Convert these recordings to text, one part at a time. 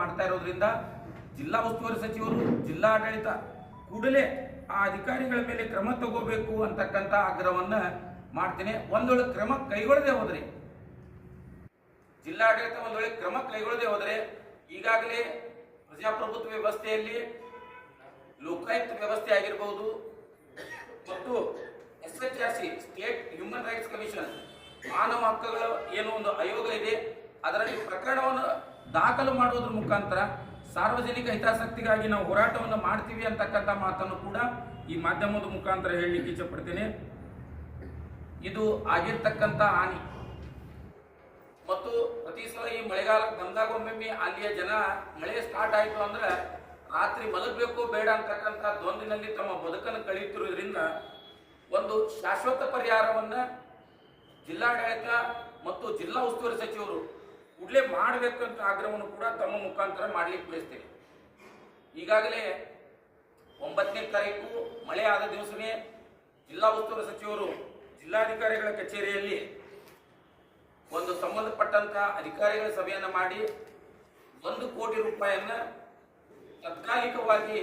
ಮಾಡ್ತಾ ಇರೋದ್ರಿಂದ ಜಿಲ್ಲಾ ಉಸ್ತುವಾರಿ ಸಚಿವರು ಜಿಲ್ಲಾ ಆಡಳಿತ ಕೂಡಲೇ ಆ ಅಧಿಕಾರಿಗಳ ಮೇಲೆ ಕ್ರಮ ತಗೋಬೇಕು ಅಂತಕ್ಕಂಥ ಆಗ್ರಹವನ್ನ ಮಾಡ್ತೇನೆ. ಒಂದೊಳ್ಳೆ ಕ್ರಮ ಕೈಗೊಳ್ಳದೆ ಹೋದ್ರೆ, ಜಿಲ್ಲಾಡಳಿತ ಒಂದೊಳ್ಳೆ ಕ್ರಮ ಕೈಗೊಳ್ಳದೆ ಹೋದರೆ ಈಗಾಗಲೇ ಪ್ರಜಾಪ್ರಭುತ್ವ ವ್ಯವಸ್ಥೆಯಲ್ಲಿ ಲೋಕಾಯುಕ್ತ ವ್ಯವಸ್ಥೆ ಆಗಿರಬಹುದು ಮತ್ತು S H R C state human rights commission ಮಾನವ ಹಕ್ಕುಗಳ ಏನು ಒಂದು ಆಯೋಗ ಇದೆ. ಅದರಲ್ಲಿ ಪ್ರಕರಣವನ್ನು ದಾಖಲು ಮಾಡುವುದರ ಮುಖಾಂತರ ಸಾರ್ವಜನಿಕ ಹಿತಾಸಕ್ತಿಗಾಗಿ ನಾವು ಹೋರಾಟವನ್ನು ಮಾಡ್ತೀವಿ ಅಂತಕ್ಕಂಥ ಮಾತನ್ನು ಕೂಡ ಈ ಮಾಧ್ಯಮದ ಮುಖಾಂತರ ಹೇಳಲಿಕ್ಕೆ ಇಚ್ಛಪಡ್ತೇನೆ. ಇದು ಆಗಿರ್ತಕ್ಕಂಥ ಹಾನಿ. ಮತ್ತು ಪ್ರತಿ ಸಲ ಈ ಮಳೆಗಾಲ ಬಂದಾಗ ಒಮ್ಮೊಮ್ಮೆ ಅಲ್ಲಿಯ ಜನ ಮಳೆ ಸ್ಟಾರ್ಟ್ ಆಯಿತು ಅಂದ್ರೆ ರಾತ್ರಿ ಮಲಗಬೇಕು ಬೇಡ ಅಂತಕ್ಕಂಥ ದ್ವಂದ್ವಿನಲ್ಲಿ ತಮ್ಮ ಬದುಕನ್ನು ಕಳೆಯುತ್ತಿರುವುದರಿಂದ ಒಂದು ಶಾಶ್ವತ ಪರಿಹಾರವನ್ನು ಜಿಲ್ಲಾಡಳಿತ ಮತ್ತು ಜಿಲ್ಲಾ ಉಸ್ತುವಾರಿ ಸಚಿವರು ಕೂಡಲೇ ಅಂತ ಆಗ್ರಹವನ್ನು ಕೂಡ ತಮ್ಮ ಮುಖಾಂತರ ಮಾಡಲಿಕ್ಕೆ ಬಯಸ್ತೇನೆ. ಈಗಾಗಲೇ ಒಂಬತ್ತನೇ ತಾರೀಕು ಮಳೆ ಆದ ದಿವಸವೇ ಜಿಲ್ಲಾ ಉಸ್ತುವಾರಿ ಸಚಿವರು ಜಿಲ್ಲಾಧಿಕಾರಿಗಳ ಕಚೇರಿಯಲ್ಲಿ ಒಂದು ಸಂಬಂಧಪಟ್ಟಂತಹ ಅಧಿಕಾರಿಗಳ ಸಭೆಯನ್ನು ಮಾಡಿ ಒಂದು ಕೋಟಿ ರೂಪಾಯಿಯನ್ನು ತಾತ್ಕಾಲಿಕವಾಗಿ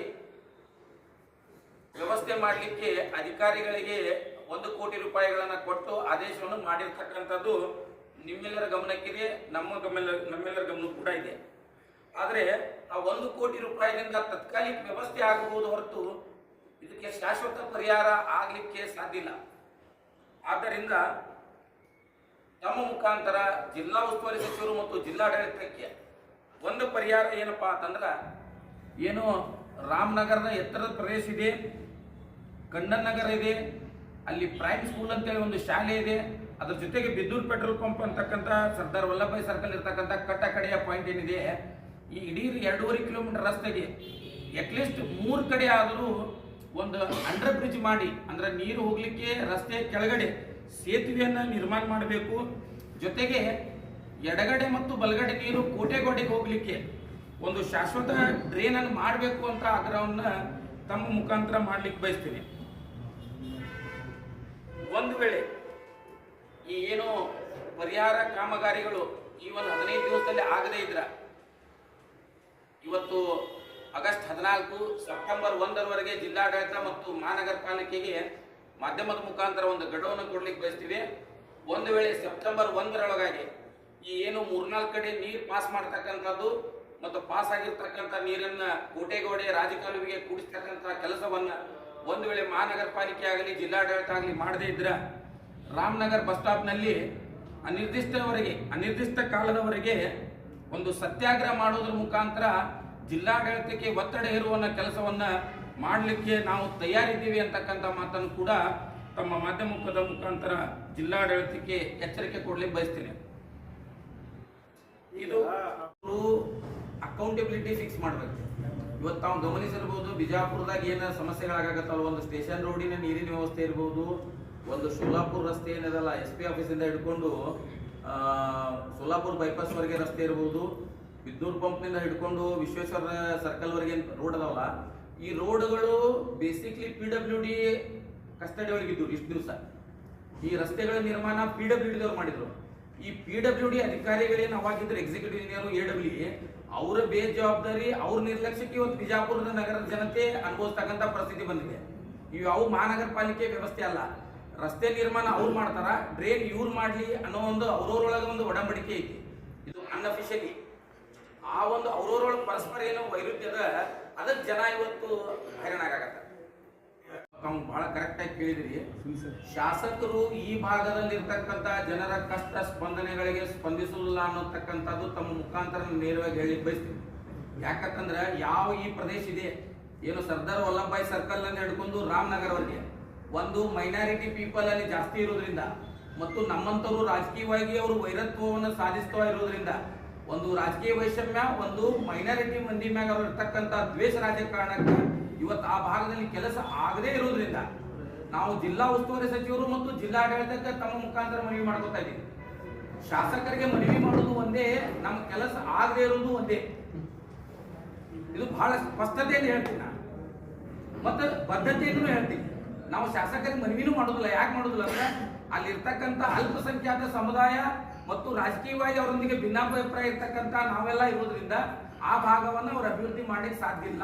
ವ್ಯವಸ್ಥೆ ಮಾಡಲಿಕ್ಕೆ ಅಧಿಕಾರಿಗಳಿಗೆ ಒಂದು ಕೋಟಿ ರೂಪಾಯಿಗಳನ್ನು ಕೊಟ್ಟು ಆದೇಶವನ್ನು ಮಾಡಿರ್ತಕ್ಕಂಥದ್ದು ನಿಮ್ಮೆಲ್ಲರ ಗಮನಕ್ಕಿದೆ, ನಮ್ಮ ಗಮನ ನಮ್ಮೆಲ್ಲರ ಗಮನ ಕೂಡ ಇದೆ. ಆದರೆ ಆ ಒಂದು ಕೋಟಿ ರೂಪಾಯಿಯಿಂದ ತತ್ಕಾಲಿಕ ವ್ಯವಸ್ಥೆ ಆಗಬಹುದು ಹೊರತು ಇದಕ್ಕೆ ಶಾಶ್ವತ ಪರಿಹಾರ ಆಗಲಿಕ್ಕೆ ಸಾಧ್ಯ ಇಲ್ಲ. ಆದ್ದರಿಂದ ತಮ್ಮ ಮುಖಾಂತರ ಜಿಲ್ಲಾ ಉಸ್ತುವಾರಿ ಸಚಿವರು ಮತ್ತು ಜಿಲ್ಲಾಡಳಿತಕ್ಕೆ ಒಂದು ಪರಿಹಾರ ಏನಪ್ಪಾ ಅಂತಂದ್ರೆ ಏನು ರಾಮನಗರದ ಎತ್ತರದ ಪ್ರದೇಶ ಇದೆ ಕಣ್ಣನ್ ನಗರ ಇದೆ ಅಲ್ಲಿ ಪ್ರೈಮ್ ಸ್ಕೂಲ್ ಅಂತೇಳಿ ಒಂದು ಶಾಲೆ ಇದೆ. ಅದ್ರ ಜೊತೆಗೆ ಬಿದ್ದೂರು ಪೆಟ್ರೋಲ್ ಪಂಪ್ ಅಂತಕ್ಕಂಥ ಸರ್ದಾರ್ ವಲ್ಲಭಾಯ್ ಸರ್ಕಲ್ ಇರ್ತಕ್ಕಂಥ ಕಟ್ಟ ಕಡೆಯ ಪಾಯಿಂಟ್ ಏನಿದೆ, ಈ ಇಡೀ ಎರಡೂವರೆ ಕಿಲೋಮೀಟರ್ ರಸ್ತೆಗೆ ಅಟ್ಲೀಸ್ಟ್ ಮೂರು ಕಡೆ ಆದರೂ ಒಂದು ಅಂಡರ್ ಬ್ರಿಡ್ಜ್ ಮಾಡಿ, ಅಂದ್ರೆ ನೀರು ಹೋಗ್ಲಿಕ್ಕೆ ರಸ್ತೆ ಕೆಳಗಡೆ ಸೇತುವೆಯನ್ನ ನಿರ್ಮಾಣ ಮಾಡಬೇಕು. ಜೊತೆಗೆ ಎಡಗಡೆ ಮತ್ತು ಬಲಗಡೆ ನೀರು ಕೋಟೆಗೋಡೆಗೆ ಹೋಗ್ಲಿಕ್ಕೆ ಒಂದು ಶಾಶ್ವತ ಡ್ರೈನ್ ಅನ್ನು ಮಾಡಬೇಕು ಅಂತ ಆಗ್ರಹವನ್ನ ತಮ್ಮ ಮುಖಾಂತರ ಮಾಡ್ಲಿಕ್ಕೆ ಬಯಸ್ತೀನಿ. ಒಂದು ವೇಳೆ ಈ ಏನು ಪರಿಹಾರ ಕಾಮಗಾರಿಗಳು ಈ ಒಂದು ಹದಿನೈದು ದಿವಸದಲ್ಲಿ ಆಗದೇ ಇದ್ರ, ಇವತ್ತು ಆಗಸ್ಟ್ ಹದಿನಾಲ್ಕು ಸೆಪ್ಟೆಂಬರ್ ಒಂದರವರೆಗೆ ಜಿಲ್ಲಾಡಳಿತ ಮತ್ತು ಮಹಾನಗರ ಪಾಲಿಕೆಗೆ ಮಾಧ್ಯಮದ ಮುಖಾಂತರ ಒಂದು ಗಡುವನ್ನು ಕೊಡ್ಲಿಕ್ಕೆ ಬಯಸ್ತೀವಿ. ಒಂದು ವೇಳೆ ಸೆಪ್ಟೆಂಬರ್ ಒಂದರೊಳಗಾಗಿ ಈ ಏನು ಮೂರ್ನಾಲ್ಕು ಕಡೆ ನೀರು ಪಾಸ್ ಮಾಡ್ತಕ್ಕಂಥದ್ದು ಮತ್ತು ಪಾಸ್ ಆಗಿರ್ತಕ್ಕಂಥ ನೀರನ್ನ ಕೋಟೆಗೋಡೆ ರಾಜಕಾಲುವಿಗೆ ಕೂಡಿಸ್ತಕ್ಕಂಥ ಕೆಲಸವನ್ನ ಒಂದು ವೇಳೆ ಮಹಾನಗರ ಪಾಲಿಕೆ ಆಗಲಿ ಜಿಲ್ಲಾಡಳಿತ ಆಗಲಿ ಮಾಡದೇ ಇದ್ರ ರಾಮನಗರ್ ಬಸ್ ಸ್ಟಾಪ್ನಲ್ಲಿ ಅನಿರ್ದಿಷ್ಟವರೆಗೆ ಅನಿರ್ದಿಷ್ಟ ಕಾಲದವರೆಗೆ ಒಂದು ಸತ್ಯಾಗ್ರಹ ಮಾಡೋದ್ರ ಮುಖಾಂತರ ಜಿಲ್ಲಾಡಳಿತಕ್ಕೆ ಒತ್ತಡ ಹೇರುವನ್ನ ಕೆಲಸವನ್ನ ಮಾಡಲಿಕ್ಕೆ ನಾವು ತಯಾರಿದ್ದೀವಿ ಅಂತಕ್ಕಂಥ ಮಾತನ್ನು ಕೂಡ ತಮ್ಮ ಮಾಧ್ಯಮದ ಮುಖಾಂತರ ಜಿಲ್ಲಾಡಳಿತಕ್ಕೆ ಎಚ್ಚರಿಕೆ ಕೊಡ್ಲಿಕ್ಕೆ ಬಯಸ್ತೀನಿ. ಇದು ಅಕೌಂಟೆಬಿಲಿಟಿ ಫಿಕ್ಸ್ ಮಾಡ್ಬೇಕು. ಇವತ್ತು ತಾವು ಗಮನಿಸಿರ್ಬೋದು, ಬಿಜಾಪುರದಾಗ ಏನ ಸಮಸ್ಯೆಗಳಾಗತ್ತಲ್ಲ ಒಂದು ಸ್ಟೇಷನ್ ರೋಡಿನ ನೀರಿನ ವ್ಯವಸ್ಥೆ ಇರ್ಬೋದು, ಒಂದು ಸೋಲಾಪುರ ರಸ್ತೆ ಏನಿದಲ್ಲ, ಎಸ್ ಪಿ ಆಫೀಸಿಂದ ಹಿಡ್ಕೊಂಡು ಸೋಲಾಪುರ ಬೈಪಾಸ್ ವರೆಗೆ ರಸ್ತೆ ಇರ್ಬೋದು ಪಂಪ್ ಪಂಪ್ನಿಂದ ಹಿಡ್ಕೊಂಡು ವಿಶ್ವೇಶ್ವರ ಸರ್ಕಲ್ ವರೆಗೆ ರೋಡ್ ಅದಾವಲ್ಲ ಈ ರೋಡ್ಗಳು basically P W D custody ಒಳಗಿದ್ದು ಇಷ್ಟು ದಿವಸ. ಈ ರಸ್ತೆಗಳ ನಿರ್ಮಾಣ ಪಿ ಡಬ್ಲ್ಯೂ ಡಿದವ್ರು ಮಾಡಿದ್ರು. ಈ ಪಿ ಡಬ್ಲ್ಯೂ ಡಿ ಅಧಿಕಾರಿಗಳೇನು ಅವಾಗಿದ್ರು ಎಕ್ಸಿಕ್ಯೂಟಿವ್ ಇಂಜಿನಿಯರ್ ಎ ಡಬ್ಲ್ಯೂ ಅವರ ಬೇಜವಾಬ್ದಾರಿ, ಅವ್ರ ನಿರ್ಲಕ್ಷ್ಯಕ್ಕೆ ಇವತ್ತು ಬಿಜಾಪುರದ ನಗರದ ಜನತೆ ಅನುಭವಿಸ್ತಕ್ಕಂಥ ಪರಿಸ್ಥಿತಿ ಬಂದಿದೆ. ಇವು ಯಾವ ಮಹಾನಗರ ಪಾಲಿಕೆ ವ್ಯವಸ್ಥೆ ಅಲ್ಲ. ರಸ್ತೆ ನಿರ್ಮಾಣ ಅವ್ರು ಮಾಡ್ತಾರ ಡ್ರೈನ್ ಇವ್ರು ಮಾಡ್ಲಿ ಅನ್ನೋ ಒಂದು ಅವ್ರವ್ರೊಳಗೆ ಒಂದು ಒಡಂಬಡಿಕೆ ಐತಿ. ಇದು ಅನ್ಅಫಿಷಿಯಲಿ ಆ ಒಂದು ಅವ್ರವ್ರೊಳಗೆ ಪರಸ್ಪರ ಏನೋ ವೈರುಧ್ಯದ ಅದಕ್ಕೆ ಜನ ಇವತ್ತು ಹೈರಾಣ ಆಗತ್ತ ತಾವು ಬಹಳ ಕರೆಕ್ಟ್ ಆಗಿ ಕೇಳಿದ್ರಿ. ಶಾಸಕರು ಈ ಭಾಗದಲ್ಲಿ ಇರ್ತಕ್ಕಂತ ಜನರ ಕಷ್ಟ ಸ್ಪಂದನೆಗಳಿಗೆ ಸ್ಪಂದಿಸಲಿಲ್ಲ ಅನ್ನೋತಕ್ಕಂಥದ್ದು ತಮ್ಮ ಮುಖಾಂತರ ನೇರವಾಗಿ ಹೇಳಿ ಬಯಸ್ತೀನಿ. ಯಾಕಂತಂದ್ರೆ ಯಾವ ಈ ಪ್ರದೇಶ ಇದೆ? ಏನು ಸರ್ದಾರ್ ವಲ್ಲಭಾಯ್ ಸರ್ಕಲ್ ಅನ್ನು ಹಿಡ್ಕೊಂಡು ರಾಮನಗರವರೆಗೆ ಒಂದು ಮೈನಾರಿಟಿ ಪೀಪಲ್ ಅಲ್ಲಿ ಜಾಸ್ತಿ ಇರೋದ್ರಿಂದ ಮತ್ತು ನಮ್ಮಂತವರು ರಾಜಕೀಯವಾಗಿ ಅವರು ವೈರತ್ವವನ್ನು ಸಾಧಿಸ್ತಾ ಇರೋದ್ರಿಂದ ಒಂದು ರಾಜಕೀಯ ವೈಷಮ್ಯ, ಒಂದು ಮೈನಾರಿಟಿ ಮಂದಿ ಮ್ಯಾಗ ಅವ್ರು ಇರ್ತಕ್ಕಂಥ ದ್ವೇಷ ರಾಜಕಾರಣಕ್ಕೆ ಇವತ್ತು ಆ ಭಾಗದಲ್ಲಿ ಕೆಲಸ ಆಗದೇ ಇರೋದ್ರಿಂದ ನಾವು ಜಿಲ್ಲಾ ಉಸ್ತುವಾರಿ ಸಚಿವರು ಮತ್ತು ಜಿಲ್ಲಾಡಳಿತಕ್ಕೆ ತಮ್ಮ ಮುಖಾಂತರ ಮನವಿ ಮಾಡ್ಕೊತಾ ಇದ್ದೀವಿ. ಶಾಸಕರಿಗೆ ಮನವಿ ಮಾಡೋದು ಒಂದೇ, ನಮ್ಮ ಕೆಲಸ ಆಗದೇ ಇರೋದು ಒಂದೇ. ಇದು ಬಹಳ ಸ್ಪಷ್ಟತೆಯನ್ನು ಹೇಳ್ತೀನಿ ನಾನು. ಮತ್ತು ಬದ್ಧತೆಯನ್ನು ಹೇಳ್ತೀನಿ. ನಾವು ಶಾಸಕರಿಗೆ ಮನವಿನೂ ಮಾಡೋದಿಲ್ಲ ಯಾಕೆ ಮಾಡೋದಿಲ್ಲ ಅಂದ್ರೆ, ಅಲ್ಲಿರ್ತಕ್ಕಂಥ ಅಲ್ಪಸಂಖ್ಯಾತ ಸಮುದಾಯ ಮತ್ತು ರಾಜಕೀಯವಾಗಿ ಅವರೊಂದಿಗೆ ಭಿನ್ನಾಭಿಪ್ರಾಯ ಇರ್ತಕ್ಕಂಥ ನಾವೆಲ್ಲ ಇರೋದ್ರಿಂದ ಆ ಭಾಗವನ್ನು ಅವ್ರು ಅಭಿವೃದ್ಧಿ ಮಾಡಲಿಕ್ಕೆ ಸಾಧ್ಯ ಇಲ್ಲ.